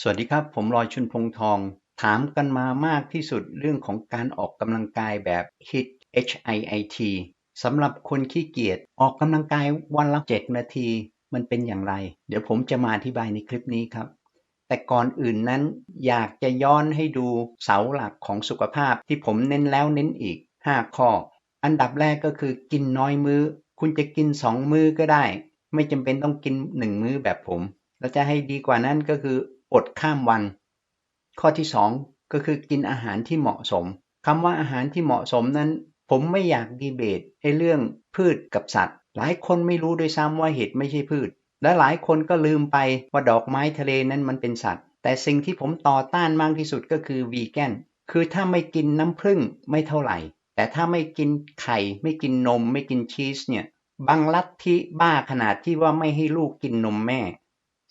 สวัสดีครับ ผมลอยชุนพงทอง ถามกันมามากที่สุดเรื่องของการออกกำลังกายแบบ HIIT HIIT สำหรับคนขี้เกียจออกกำลังกายวันละ 7 นาที มันเป็นอย่างไร เดี๋ยวผมจะมาอธิบายในคลิปนี้ครับ แต่ก่อนอื่นนั้นอยากจะย้อนให้ดูเสาหลักของสุขภาพที่ผมเน้นแล้วเน้นอีก 5 ข้อ อันดับแรกก็คือกินน้อยมื้อ คุณจะกิน 2 มื้อก็ได้ ไม่จำเป็นต้องกิน 1 มื้อแบบผม แล้วจะให้ดีกว่านั้นก็คือ อดข้ามวัน ข้อที่2ก็คือกินอาหารที่เหมาะสมคำว่าอาหารที่เหมาะสมนั้น ผมไม่อยากดีเบตไอ้เรื่องพืชกับสัตว์ หลายคนไม่รู้ด้วยซ้ำว่าเห็ดไม่ใช่พืช และหลายคนก็ลืมไปว่าดอกไม้ทะเลนั้นมันเป็นสัตว์ แต่สิ่งที่ผมต่อต้านมากที่สุดก็คือวีแกนคือถ้าไม่กินน้ำผึ้งไม่เท่าไหร่ แต่ถ้าไม่กินไข่ ไม่กินนม ไม่กินชีสเนี่ยบางลัทธิบ้าขนาดที่ว่าไม่ให้ลูกกินนมแม่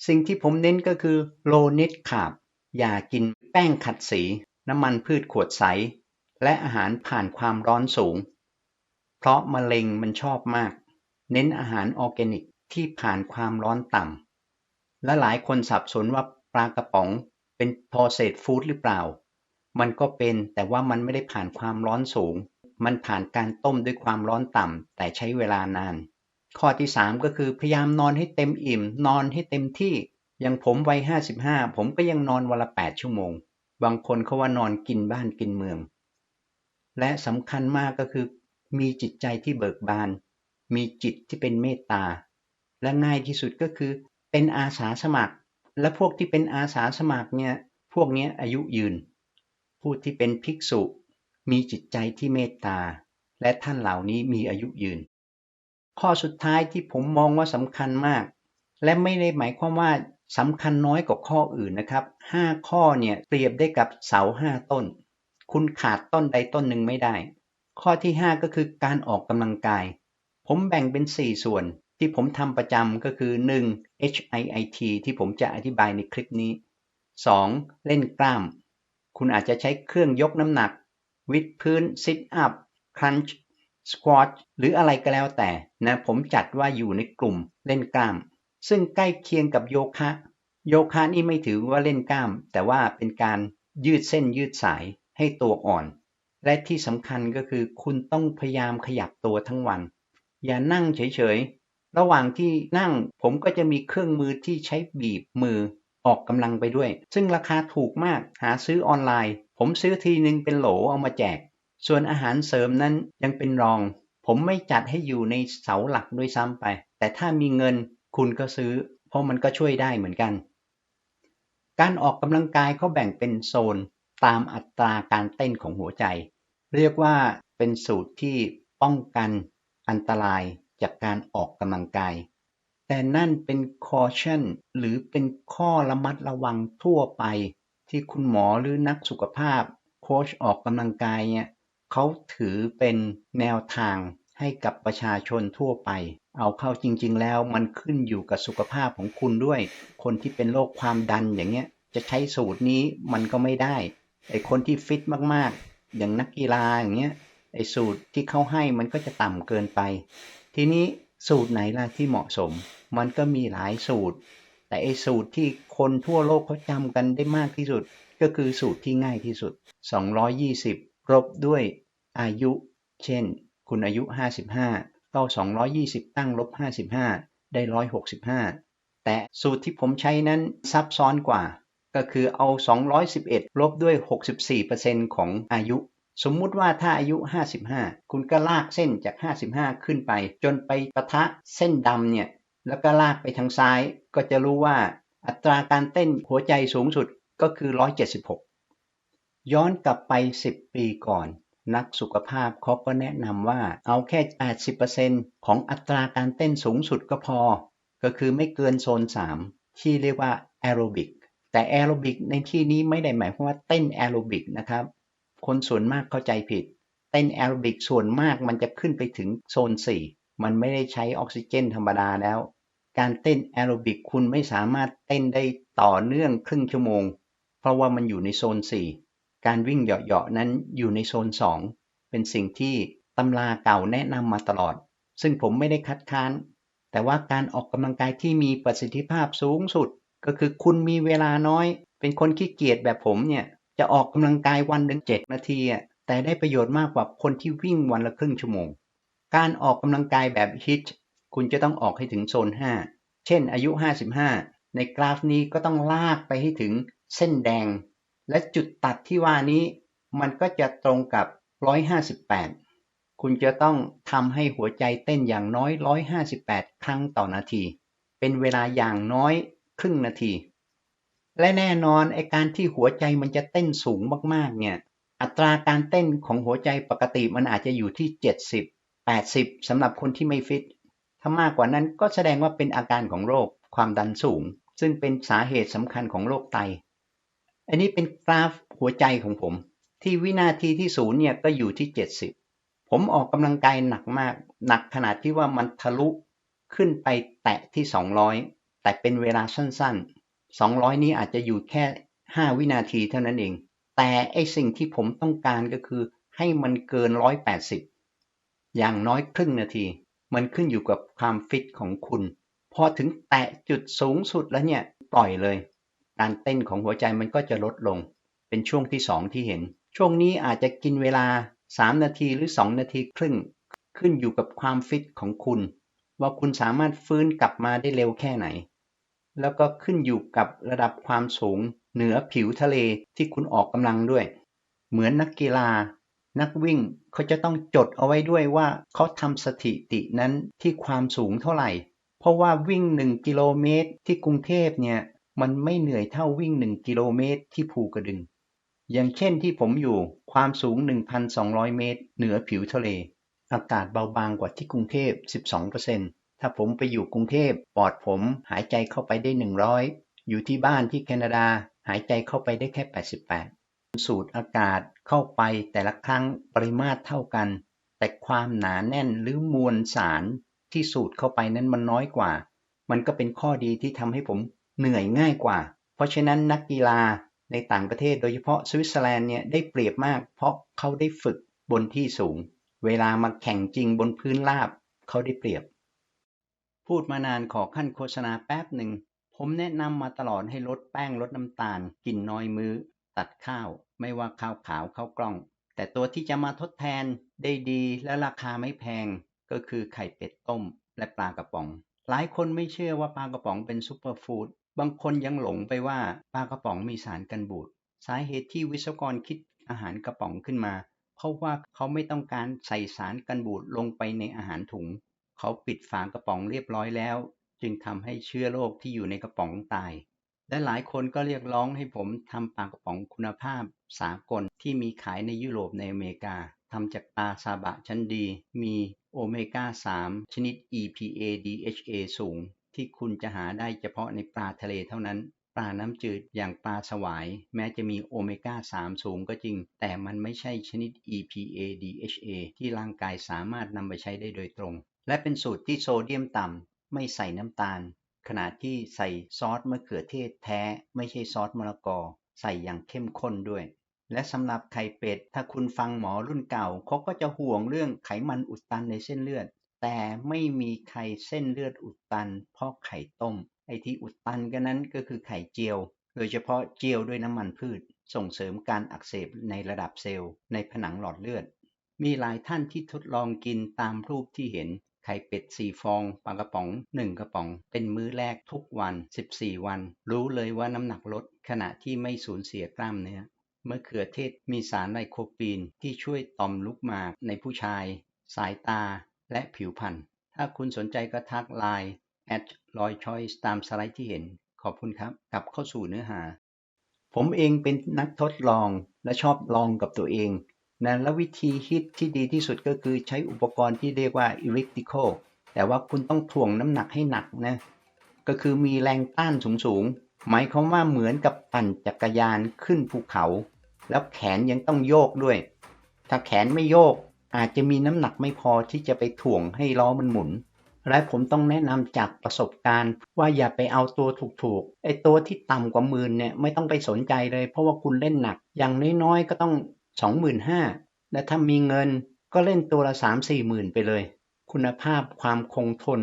สิ่งที่ผมเน้นก็คือโลนิดขาบ อย่ากินแป้งขัดสี น้ำมันพืชขวดใส และอาหารผ่านความร้อนสูง เพราะมะเร็งมันชอบมาก เน้นอาหารออร์แกนิกที่ผ่านความร้อนต่ำ และหลายคนสับสนว่าปลากระป๋องเป็นพอเศษฟู้ดหรือเปล่า มันก็เป็นแต่ว่ามันไม่ได้ผ่านความร้อนสูง มันผ่านการต้มด้วยความร้อนต่ำแต่ใช้เวลานาน ข้อที่ 3 ก็คือพยายามนอนให้เต็มอิ่ม นอนให้เต็มที่ อย่างผมวัย55 ผมก็ยังนอนวันละ 8 ชั่วโมง บางคนเขาว่านอนกินบ้านกินเมือง และสำคัญมากก็คือ มีจิตใจที่เบิกบาน มีจิตที่เป็นเมตตา และง่ายที่สุดก็คือ เป็นอาสาสมัคร และพวกที่เป็นอาสาสมัครเนี่ย พวกนี้อายุยืน ผู้ที่เป็นภิกษุ มีจิตใจที่เมตตา และท่านเหล่านี้มีอายุยืน ข้อสุดท้ายที่ผมมองว่าสำคัญมาก และไม่ได้หมายความว่าสำคัญน้อยกว่าข้ออื่นนะครับ 5 ข้อเนี่ยเปรียบได้กับเสา 5 ต้น คุณขาดต้นใดต้นหนึ่งไม่ได้ ข้อที่ 5 ก็คือการออกกำลังกาย ผมแบ่งเป็น 4 ส่วนที่ผมทำประจำก็คือ 1. HIIT ที่ผมจะอธิบายในคลิปนี้ 2. เล่นกล้าม คุณอาจจะใช้เครื่องยกน้ำหนัก วิดพื้นซิทอัพครันช์ สควอตหรืออะไรก็แล้วแต่นะผมจัดว่าอยู่ในกลุ่มเล่นกล้าม ซึ่งใกล้เคียงกับโยคะ โยคะนี่ไม่ถือว่าเล่นกล้าม แต่ว่าเป็นการยืดเส้นยืดสายให้ตัวอ่อน และที่สำคัญก็คือคุณต้องพยายามขยับตัวทั้งวัน อย่านั่งเฉยๆ ระหว่างที่นั่งผมก็จะมีเครื่องมือที่ใช้บีบมือออกกำลังไปด้วย ซึ่งราคาถูกมากหาซื้อออนไลน์ ผมซื้อทีนึงเป็นโหลเอามาแจก ส่วนอาหารเสริมนั้นยังเป็นรอง ผมไม่จัดให้อยู่ในเสาหลักด้วยซ้ำไป แต่ถ้ามีเงินคุณก็ซื้อ เพราะมันก็ช่วยได้เหมือนกัน การออกกำลังกายเขาแบ่งเป็นโซนตามอัตราการเต้นของหัวใจ เรียกว่าเป็นสูตรที่ป้องกันอันตรายจากการออกกำลังกาย แต่นั่นเป็น caution หรือเป็นข้อระมัดระวังทั่วไป ที่คุณหมอหรือนักสุขภาพ โค้ชออกกำลังกายเนี่ย เขาถือเป็นแนวทางให้กับประชาชนทั่วไป เอาเข้าจริง ๆ แล้วมันขึ้นอยู่กับสุขภาพของคุณด้วย คนที่เป็นโรคความดันอย่างเงี้ย จะใช้สูตรนี้มันก็ไม่ได้ ไอคนที่ฟิตมากๆ อย่างนักกีฬาอย่างเงี้ย ไอสูตรที่เขาให้มันก็จะต่ำเกินไป ทีนี้สูตรไหนล่ะที่เหมาะสม มันก็มีหลายสูตร แต่ไอสูตรที่คนทั่วโลกเขาจำกันได้มากที่สุด ก็คือสูตรที่ง่ายที่สุด 220 รบด้วยอายุ เช่น คุณอายุ 55ก็220 ตั้งลบ 55 ได้ 165 แต่สูตรที่ผมใช้นั้นซับซ้อนกว่า ก็คือเอา 211 ลบด้วย 64%ของอายุ สมมุติว่าถ้าอายุ 55 คุณก็ลากเส้นจาก 55 ขึ้นไป จนไปประทะเส้นดำเนี่ย แล้วก็ลากไปทางซ้าย ก็จะรู้ว่าอัตราการเต้นหัวใจสูงสุดก็คือ 176 ย้อนกลับไป 10 ปีก่อน นักสุขภาพเขาก็แนะนำว่าเอาแค่ 80%ของอัตราการเต้นสูงสุดก็พอ ก็คือไม่เกินโซน 3 ที่เรียกว่าแอโรบิกแต่แอโรบิกในที่นี้ไม่ได้หมายความว่าเต้นแอโรบิกนะครับ คนส่วนมากเข้าใจผิด เต้นแอโรบิกส่วนมากมันจะขึ้นไปถึงโซน 4 มันไม่ได้ใช้ออกซิเจนธรรมดาแล้ว การเต้นแอโรบิกคุณไม่สามารถเต้นได้ต่อเนื่องครึ่งชั่วโมง เพราะว่ามันอยู่ในโซน 4 การวิ่งเหยาะๆนั้นอยู่ในโซน2เป็นสิ่งที่ตำราเก่าแนะนำมาตลอด ซึ่งผมไม่ได้คัดค้าน แต่ว่าการออกกำลังกายที่มีประสิทธิภาพสูงสุด ก็คือคุณมีเวลาน้อย เป็นคนขี้เกียจแบบผมเนี่ยจะออกกำลังกายวันหนึ่งเจ็ดนาทีแต่ได้ประโยชน์มากกว่าคนที่วิ่งวันละครึ่งชั่วโมง การออกกำลังกายแบบฮิตคุณจะต้องออกให้ถึงโซน 5 เช่นอายุ 55 ในกราฟนี้ก็ต้องลากไปให้ถึงเส้นแดง และจุดตัดที่ว่านี้มันก็จะตรงกับ 158 คุณจะต้องทำให้หัวใจเต้นอย่างน้อย 158 ครั้งต่อนาที เป็นเวลาอย่างน้อยครึ่งนาที และแน่นอนไอการที่หัวใจมันจะเต้นสูงมากๆ เนี่ย อัตราการเต้นของหัวใจปกติมันอาจจะอยู่ที่ 70 80สำหรับคนที่ไม่ฟิต ถ้ามากกว่านั้นก็แสดงว่าเป็นอาการของโรคความดันสูง ซึ่งเป็นสาเหตุสำคัญของโรคไต อันนี้เป็นกราฟหัวใจของผม ที่วินาทีที่ศูนย์เนี่ยก็อยู่ที่ 70 ผมออกกำลังกายหนักมาก หนักขนาดที่ว่ามันทะลุขึ้นไปแตะที่ 200 แต่เป็นเวลาสั้นๆ 200 นี้อาจจะอยู่แค่ 5 วินาทีเท่านั้นเอง แต่ไอสิ่งที่ผมต้องการก็คือให้มันเกิน 180 อย่างน้อยครึ่งนาที มันขึ้นอยู่กับความฟิตของคุณ พอถึงแตะจุดสูงสุดแล้วเนี่ย ปล่อยเลย การเต้นของหัวใจมันก็จะลดลง เป็นช่วงที่ 2 ที่เห็น ช่วงนี้อาจจะกินเวลา 3 นาทีหรือ 2 นาทีครึ่ง ขึ้นอยู่กับความฟิตของคุณ ว่าคุณสามารถฟื้นกลับมาได้เร็วแค่ไหน แล้วก็ขึ้นอยู่กับระดับความสูง เหนือผิวทะเลที่คุณออกกำลังด้วย เหมือนนักกีฬา นักวิ่งเขาจะต้องจดเอาไว้ด้วยว่าเขาทำสถิตินั้นที่ความสูงเท่าไหร่ เพราะว่าวิ่ง 1 กิโลเมตรที่กรุงเทพเนี่ย มันไม่เหนื่อยเท่าวิ่ง1กิโลเมตรที่ภูกระดึง อย่างเช่นที่ผมอยู่ความสูง 1,200 เมตร เหนือผิวทะเล อากาศเบาบางกว่าที่กรุงเทพ 12%ถ้าผมไปอยู่กรุงเทพปอดผมหายใจเข้าไปได้ 100 อยู่ที่บ้านที่แคนาดาหายใจเข้าไปได้แค่ 88 สูดอากาศเข้าไปแต่ละครั้งปริมาตรเท่ากัน แต่ความหนาแน่นหรือมวลสารที่สูดเข้าไปนั้นมันน้อยกว่า มันก็เป็นข้อดีที่ทำให้ผม เหนื่อยง่ายกว่า เพราะฉะนั้นนักกีฬาในต่างประเทศโดยเฉพาะสวิตเซอร์แลนด์เนี่ยได้เปรียบมาก เพราะเขาได้ฝึกบนที่สูง เวลามาแข่งจริงบนพื้นราบ เขาได้เปรียบ พูดมานานขอขั้นโฆษณาแป๊บหนึ่ง ผมแนะนำมาตลอดให้ลดแป้งลดน้ำตาล กินน้อยมื้อ ตัดข้าว ไม่ว่าข้าวขาวข้าวกล้อง แต่ตัวที่จะมาทดแทนได้ดีและราคาไม่แพง ก็คือไข่เป็ดต้ม และปลากระป๋อง หลายคนไม่เชื่อว่าปลากระป๋องเป็นซูเปอร์ฟู้ด บางคนยังหลงไปว่าปลากระป๋องมีสารกันบูด สาเหตุที่วิศวกรคิดอาหารกระป๋องขึ้นมา เพราะว่าเขาไม่ต้องการใส่สารกันบูดลงไปในอาหารถุง เขาปิดฝากระป๋องเรียบร้อยแล้ว จึงทำให้เชื้อโรคที่อยู่ในกระป๋องตาย และหลายคนก็เรียกร้องให้ผมทำปลากระป๋องคุณภาพ สากลที่มีขายในยุโรปในอเมริกาทำจากปลาซาบะชั้นดี มีโอเมก้า 3 ชนิด EPA DHA สูง ที่คุณจะหาได้เฉพาะในปลาทะเลเท่านั้น ปลาน้ำจืดอย่างปลาสวาย แม้จะมีโอเมก้า 3 สูงก็จริง แต่มันไม่ใช่ชนิด EPA DHA ที่ร่างกายสามารถนำไปใช้ได้โดยตรง และเป็นสูตรที่โซเดียมต่ำไม่ใส่น้ำตาล ขณะที่ใส่ซอสมะเขือเทศแท้ ไม่ใช่ซอสมะละกอ ใส่อย่างเข้มข้นด้วยและสำหรับไข่เป็ด ถ้าคุณฟังหมอรุ่นเก่าเขาก็จะห่วงเรื่องไขมันอุดตันในเส้นเลือด แต่ไม่มีใครเส้นเลือดอุดตัน เพราะไข่ต้ม ไอ้ที่อุดตันกันนั้นก็คือไข่เจียว โดยเฉพาะเจียวด้วยน้ำมันพืช ส่งเสริมการอักเสบในระดับเซลล์ในผนังหลอดเลือด มีหลายท่านที่ทดลองกินตามรูปที่เห็น ไข่เป็ด 4 ฟองปลากระป๋อง 1 กระป๋อง เป็นมื้อแรกทุกวัน 14 วัน รู้เลยว่าน้ำหนักลด ขณะที่ไม่สูญเสียกล้ามเนื้อมะเขือเทศมีสารไลโคปีนที่ช่วยต่อมลูกหมากในผู้ชาย สายตา และผิวพรรณ ถ้าคุณสนใจก็ทักไลน์แอดลอยชอยตามสไลด์ที่เห็น ขอบคุณครับ กลับเข้าสู่เนื้อหา ผมเองเป็นนักทดลองและชอบลองกับตัวเองนะและวิธีฮิตที่ดีที่สุดก็คือใช้อุปกรณ์ที่เรียกว่า elliptical แต่ว่าคุณต้องถ่วงน้ำหนักให้หนักนะ ก็คือมีแรงต้านสูงๆ หมายความว่าเหมือนกับปั่นจักรยานขึ้นภูเขา แล้วแขนยังต้องโยกด้วย ถ้าแขนไม่โยก อาจจะมีน้ำหนักไม่พอที่จะไปถ่วงให้ล้อมันหมุน และผมต้องแนะนำจากประสบการณ์ ว่าอย่าไปเอาตัวถูกๆไอ้ตัวที่ต่ำกว่าหมื่นเนี่ยไม่ต้องไปสนใจเลย เพราะว่าคุณเล่นหนัก อย่างน้อยๆก็ต้อง 25,000และถ้ามีเงินก็เล่นตัวละ 3-4หมื่นไปเลย คุณภาพความคงทน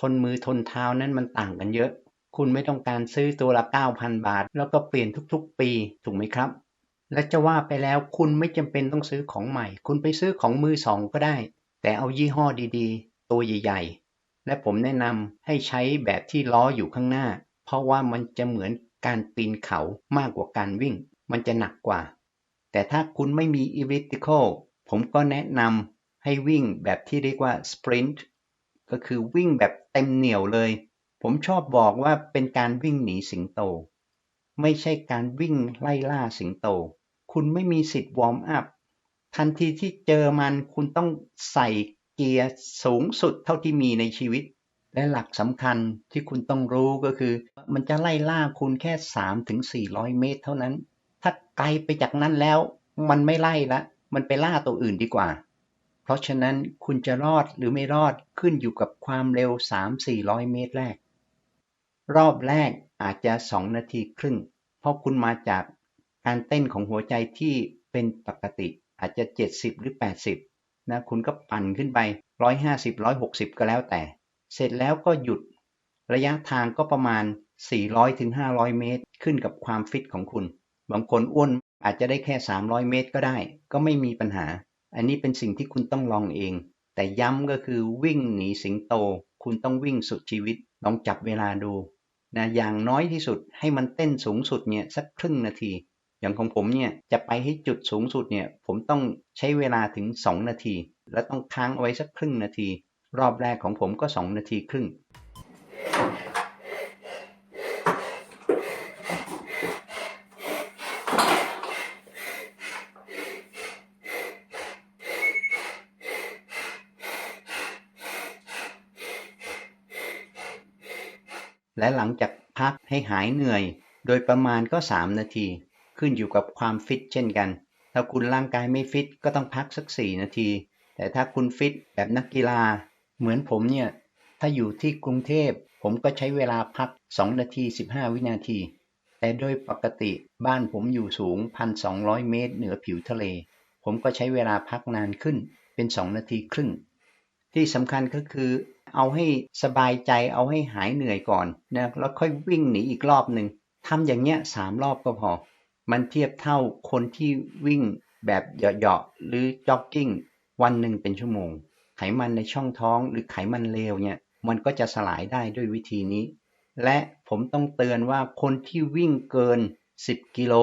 ทนมือทนเท้านั้นมันต่างกันเยอะ คุณไม่ต้องการซื้อตัวละ 9,000 บาท แล้วก็เปลี่ยนทุกๆ ปีถูกไหมครับ และจะว่าไปแล้วคุณไม่จำเป็นต้องซื้อของใหม่ คุณไปซื้อของมือสองก็ได้ แต่เอายี่ห้อดีๆ ตัวใหญ่ๆ และผมแนะนำให้ใช้แบบที่ล้ออยู่ข้างหน้า เพราะว่ามันจะเหมือนการปีนเขามากกว่าการวิ่ง มันจะหนักกว่า แต่ถ้าคุณไม่มี elliptical ผมก็แนะนำให้วิ่งแบบที่เรียกว่า sprint ก็คือวิ่งแบบเต็มเหนี่ยวเลย ผมชอบบอกว่าเป็นการวิ่งหนีสิงโต ไม่ใช่การวิ่งไล่ล่าสิงโต คุณไม่มีสิทธิ์วอร์มอัพ ทันทีที่เจอมันคุณต้องใส่เกียร์สูงสุดเท่าที่มีในชีวิต และหลักสำคัญที่คุณต้องรู้ก็คือ มันจะไล่ล่าคุณแค่ 3-400 เมตร เท่านั้น ถ้าไกลไปจากนั้นแล้ว มันไม่ไล่ละ มันไปล่าตัวอื่นดีกว่า เพราะฉะนั้นคุณจะรอดหรือไม่รอดขึ้นอยู่กับความเร็ว 3-400 เมตรแรก รอบแรกอาจจะ 2 นาทีครึ่ง เพราะคุณมาจาก การเต้นของหัวใจที่เป็นปกติอาจจะ 70 หรือ 80 นะ คุณก็ปั่นขึ้นไป 150 160 ก็แล้วแต่ เสร็จแล้วก็หยุด ระยะทางก็ประมาณ 400-500 เมตร ขึ้นกับความฟิตของคุณ บางคนอ้วนอาจจะได้แค่ 300 เมตรก็ได้ ก็ไม่มีปัญหา อันนี้เป็นสิ่งที่คุณต้องลองเอง แต่ย้ำก็คือวิ่งหนีสิงโต คุณต้องวิ่งสุดชีวิต ลองจับเวลาดูนะอย่างน้อยที่สุดให้มันเต้นสูงสุดเนี่ยสักครึ่งนาที อย่างของผมเนี่ยจะไปให้จุดสูงสุดเนี่ยผมต้องใช้เวลาถึง 2 นาที และต้องค้างเอาไว้สักครึ่งนาที รอบแรกของผมก็ 2 นาทีครึ่ง และหลังจากพักให้หายเหนื่อย โดยประมาณก็ 3 นาที ขึ้นอยู่กับความฟิตเช่นกัน ถ้าคุณร่างกายไม่ฟิตก็ต้องพักสัก 4 นาที แต่ถ้าคุณฟิตแบบนักกีฬา เหมือนผมเนี่ย ถ้าอยู่ที่กรุงเทพ ผมก็ใช้เวลาพัก 2 นาที 15 วินาที แต่โดยปกติบ้านผมอยู่สูง 1,200 เมตร เหนือผิวทะเล ผมก็ใช้เวลาพักนานขึ้นเป็น 2 นาทีครึ่ง ที่สำคัญก็คือเอาให้สบายใจเอาให้หายเหนื่อยก่อนนะแล้วค่อยวิ่งหนีอีกรอบหนึ่งทำอย่างเงี้ยสามรอบก็พอ มันเทียบเท่าคนที่วิ่งแบบเหยาะๆหรือจ็อกกิ้ง วันหนึ่งเป็นชั่วโมง ไขมันในช่องท้องหรือไขมันเลวเนี่ย มันก็จะสลายได้ด้วยวิธีนี้ และผมต้องเตือนว่าคนที่วิ่งเกิน 10 กิโล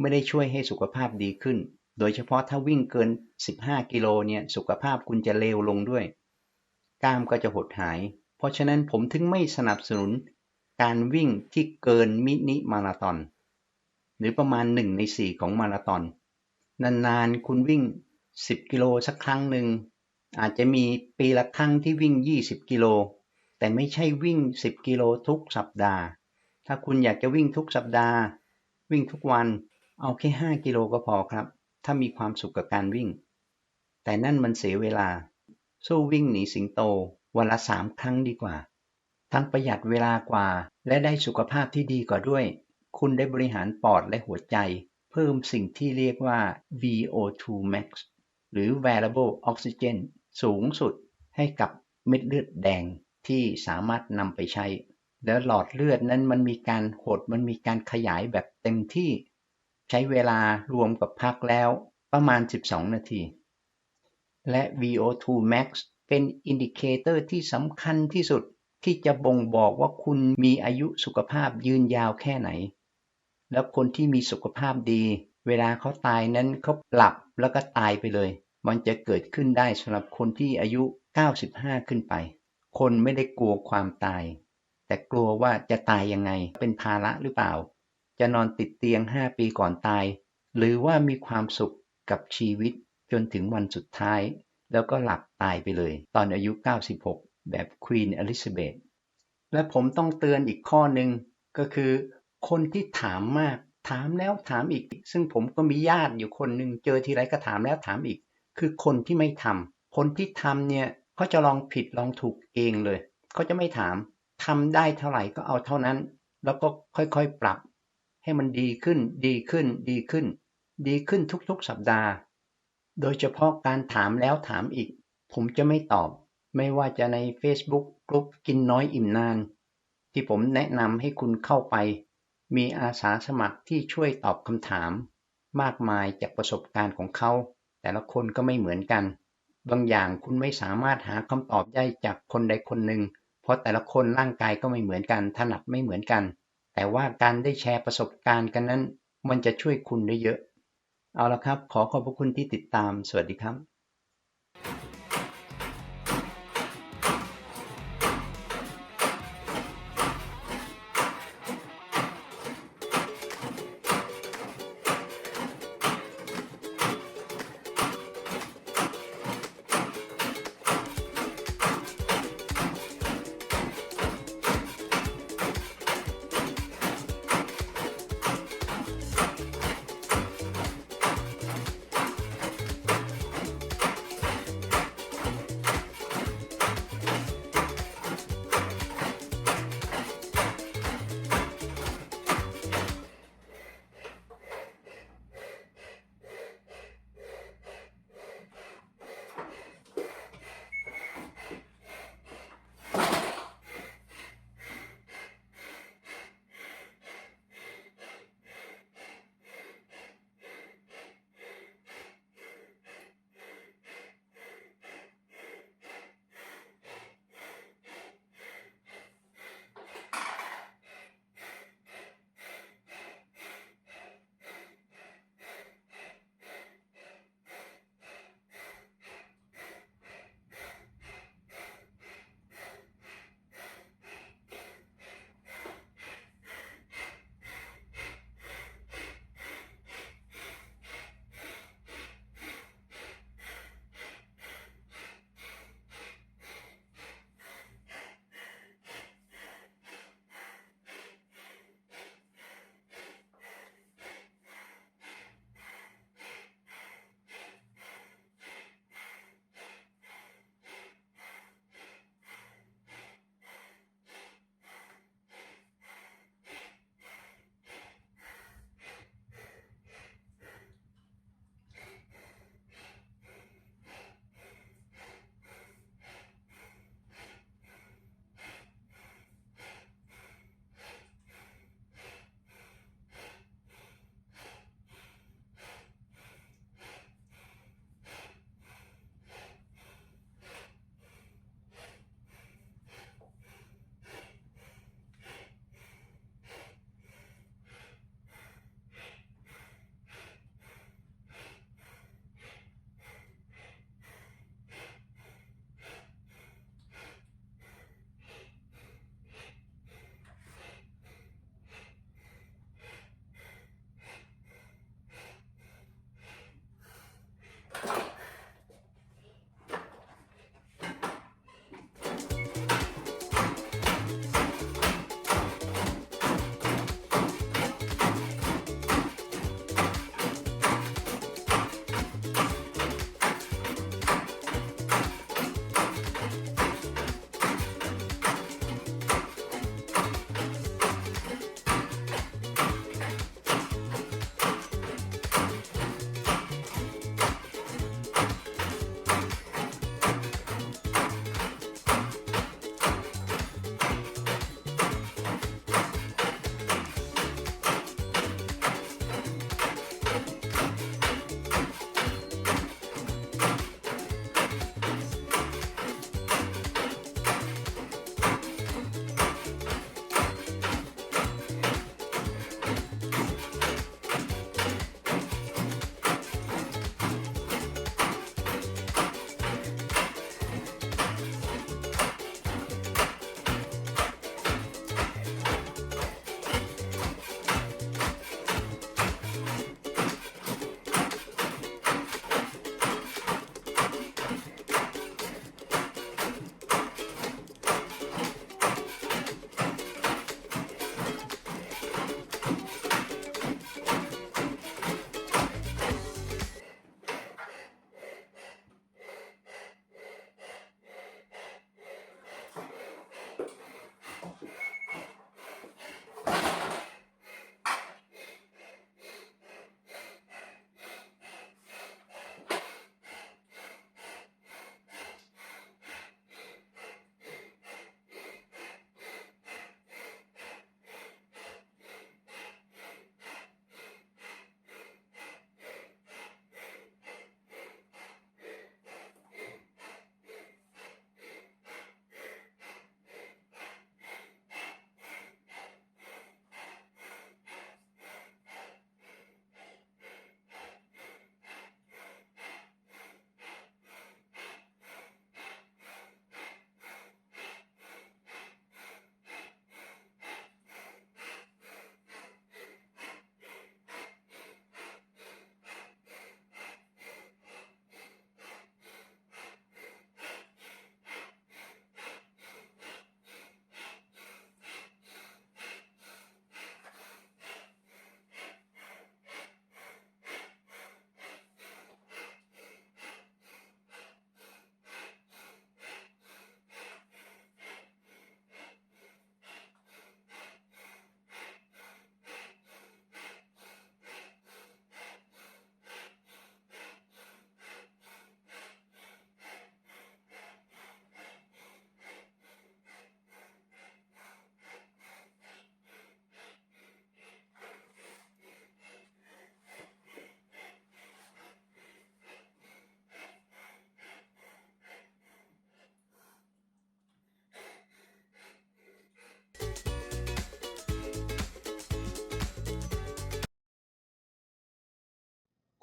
ไม่ได้ช่วยให้สุขภาพดีขึ้น โดยเฉพาะถ้าวิ่งเกิน 15 กิโลเนี่ยสุขภาพคุณจะเลวลงด้วย กล้ามก็จะหดหาย เพราะฉะนั้นผมถึงไม่สนับสนุน การวิ่งที่เกินมินิมาราธอน หรือประมาณ 1 ใน 4 ของมาราธอน นานๆ คุณวิ่ง 10 กิโลสักครั้งหนึ่ง อาจจะมีปีละครั้งที่วิ่ง 20 กิโล แต่ไม่ใช่วิ่ง 10 กิโลทุกสัปดาห์ ถ้าคุณอยากจะวิ่งทุกสัปดาห์ วิ่งทุกวันเอาแค่ 5 กิโลก็พอครับ ถ้ามีความสุขกับการวิ่ง แต่นั่นมันเสียเวลา สู้วิ่งหนีสิงโต วันละสามครั้งดีกว่า ทั้งประหยัดเวลากว่า และได้สุขภาพที่ดีกว่าด้วย คุณได้บริหารปอดและหัวใจ เพิ่มสิ่งที่เรียกว่า VO2 max หรือ variable oxygen สูงสุดให้กับเม็ดเลือดแดงที่สามารถนำไปใช้ แล้วหลอดเลือดนั้นมันมีการหดมันมีการขยายแบบเต็มที่ ใช้เวลารวมกับพักแล้วประมาณ 12 นาที และ VO2 max เป็นอินดิเคเตอร์ที่สำคัญที่สุดที่จะบ่งบอกว่าคุณมีอายุสุขภาพยืนยาวแค่ไหน แล้วคนที่มีสุขภาพดี เวลาเขาตายนั้นเขาหลับแล้วก็ตายไปเลย มันจะเกิดขึ้นได้สำหรับคนที่อายุ 95 ขึ้นไป คนไม่ได้กลัวความตาย แต่กลัวว่าจะตายยังไงเป็นภาระหรือเปล่า จะนอนติดเตียง 5 ปีก่อนตาย หรือว่ามีความสุขกับชีวิตจนถึงวันสุดท้าย แล้วก็หลับตายไปเลย ตอนอายุ 96 แบบควีนอลิซาเบธและผมต้องเตือนอีกข้อหนึ่งก็คือ คนที่ถามมาก ถามแล้วถามอีก ซึ่งผมก็มีญาติอยู่คนหนึ่งเจอทีไรก็ถามแล้วถามอีก คือคนที่ไม่ทำคนที่ทำเนี่ยเขาจะลองผิดลองถูกเองเลยเขาจะไม่ถามทำได้เท่าไหร่ก็เอาเท่านั้น แล้วก็ค่อยๆปรับ ให้มันดีขึ้น ดีขึ้น ดีขึ้น ดีขึ้นทุกๆสัปดาห์ โดยเฉพาะการถามแล้วถามอีก ผมจะไม่ตอบ ไม่ว่าจะใน Facebook กลุ่มกินน้อยอิ่มนาน ที่ผมแนะนำให้คุณเข้าไป มีอาสาสมัครที่ช่วยตอบคำถาม มากมายจากประสบการณ์ของเขา แต่ละคนก็ไม่เหมือนกัน บางอย่างคุณไม่สามารถหาคำตอบได้จากคนใดคนหนึ่ง เพราะแต่ละคนร่างกายก็ไม่เหมือนกัน ถนัดไม่เหมือนกัน แต่ว่าการได้แชร์ประสบการณ์กันนั้น มันจะช่วยคุณได้เยอะ เอาละครับ ขอขอบพระคุณที่ติดตาม สวัสดีครับ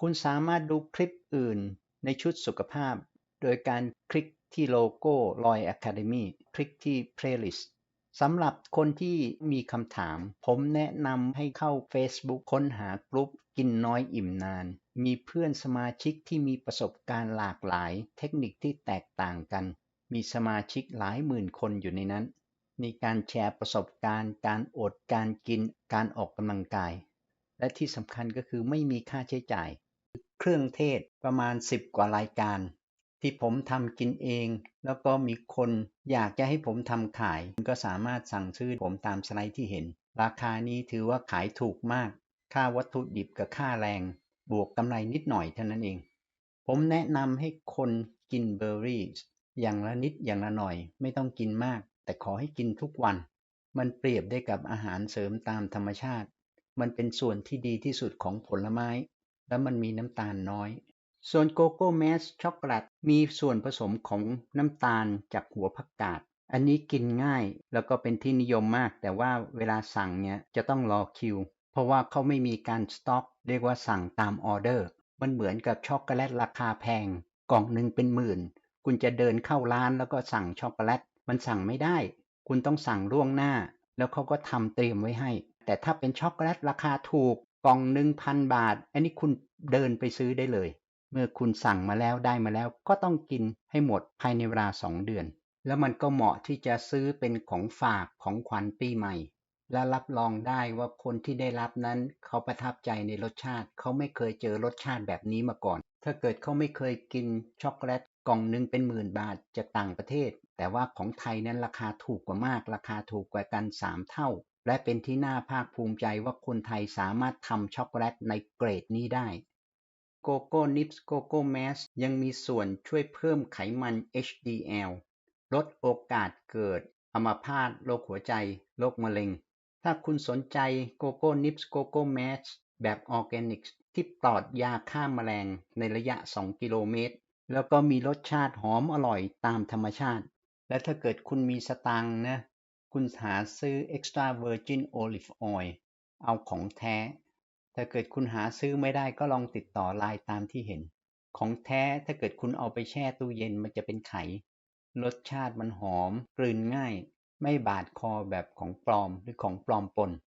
คุณสามารถดูคลิปอื่นในชุดสุขภาพ โดยการคลิกที่โลโก้ Roy Academy คลิกที่ Playlist สำหรับคนที่มีคำถาม ผมแนะนำให้เข้า Facebook ค้นหากลุ่มกินน้อยอิ่มนาน มีเพื่อนสมาชิกที่มีประสบการณ์หลากหลาย เทคนิคที่แตกต่างกัน มีสมาชิกหลายหมื่นคนอยู่ในนั้น มีการแชร์ประสบการณ์ การอดการกิน การออกกำลังกาย และที่สำคัญก็คือไม่มีค่าใช้จ่าย เครื่องเทศประมาณ10กว่ารายการ ที่ผมทำกินเอง แล้วก็มีคนอยากจะให้ผมทำขาย ก็สามารถสั่งซื้อผมตามสไลด์ที่เห็น ราคานี้ถือว่าขายถูกมาก ค่าวัตถุดิบกับค่าแรง บวกกำไรนิดหน่อยเท่านั้นเอง ผมแนะนำให้คนกินเบอร์รี่อย่างละนิดอย่างละหน่อย ไม่ต้องกินมาก แต่ขอให้กินทุกวัน มันเปรียบได้กับอาหารเสริมตามธรรมชาติ มันเป็นส่วนที่ดีที่สุดของผลไม้ และมันมีน้ำตาลน้อย ส่วนโกโก้แมสช็อกโกแลตมีส่วนผสมของน้ำตาลจากหัวผักกาด อันนี้กินง่ายแล้วก็เป็นที่นิยมมาก แต่ว่าเวลาสั่งเนี่ยจะต้องรอคิว เพราะว่าเขาไม่มีการสต็อก เรียกว่าสั่งตามออเดอร์ มันเหมือนกับช็อกโกแลตราคาแพง กล่องหนึ่งเป็นหมื่น คุณจะเดินเข้าร้านแล้วก็สั่งช็อกโกแลต มันสั่งไม่ได้ คุณต้องสั่งล่วงหน้า แล้วเขาก็ทำเตรียมไว้ให้ แต่ถ้าเป็นช็อกโกแลตราคาถูก กล่องหนึ่งพันบาท อันนี้คุณเดินไปซื้อได้เลย เมื่อคุณสั่งมาแล้วได้มาแล้วก็ต้องกินให้หมดภายในเวลา2เดือน แล้วมันก็เหมาะที่จะซื้อเป็นของฝากของขวัญปีใหม่ และรับรองได้ว่าคนที่ได้รับนั้น เขาประทับใจในรสชาติ เขาไม่เคยเจอรสชาติแบบนี้มาก่อน ถ้าเกิดเขาไม่เคยกินช็อกโกแลตกล่องหนึ่งเป็นหมื่นบาทจากต่างประเทศ แต่ว่าของไทยนั้นราคาถูกกว่ามาก ราคาถูกกว่ากัน 3 เท่า และเป็นที่น่าภาคภูมิใจว่าคนไทยสามารถทำช็อกโกแลตในเกรดนี้ได้โกโก้นิปส์โกโก้แมสยังมีส่วนช่วยเพิ่มไขมัน HDL ลดโอกาสเกิดอัมพาตโรคหัวใจ โรคมะเร็ง ถ้าคุณสนใจโกโก้นิปส์โกโก้แมสแบบออร์แกนิกที่ปลอดยาฆ่ามาแมลงในระยะ 2 กิโลเมตร แล้วก็มีรสชาติหอมอร่อยตามธรรมชาติ และถ้าเกิดคุณมีสตังนะ คุณหาซื้อ extra virgin olive oil เอาของแท้ ถ้าเกิดคุณหาซื้อไม่ได้ก็ลองติดต่อไลน์ตามที่เห็น ของแท้ถ้าเกิดคุณเอาไปแช่ตู้เย็นมันจะเป็นไข รสชาติมันหอม กลืนง่าย ไม่บาดคอแบบของปลอมหรือของปลอมปน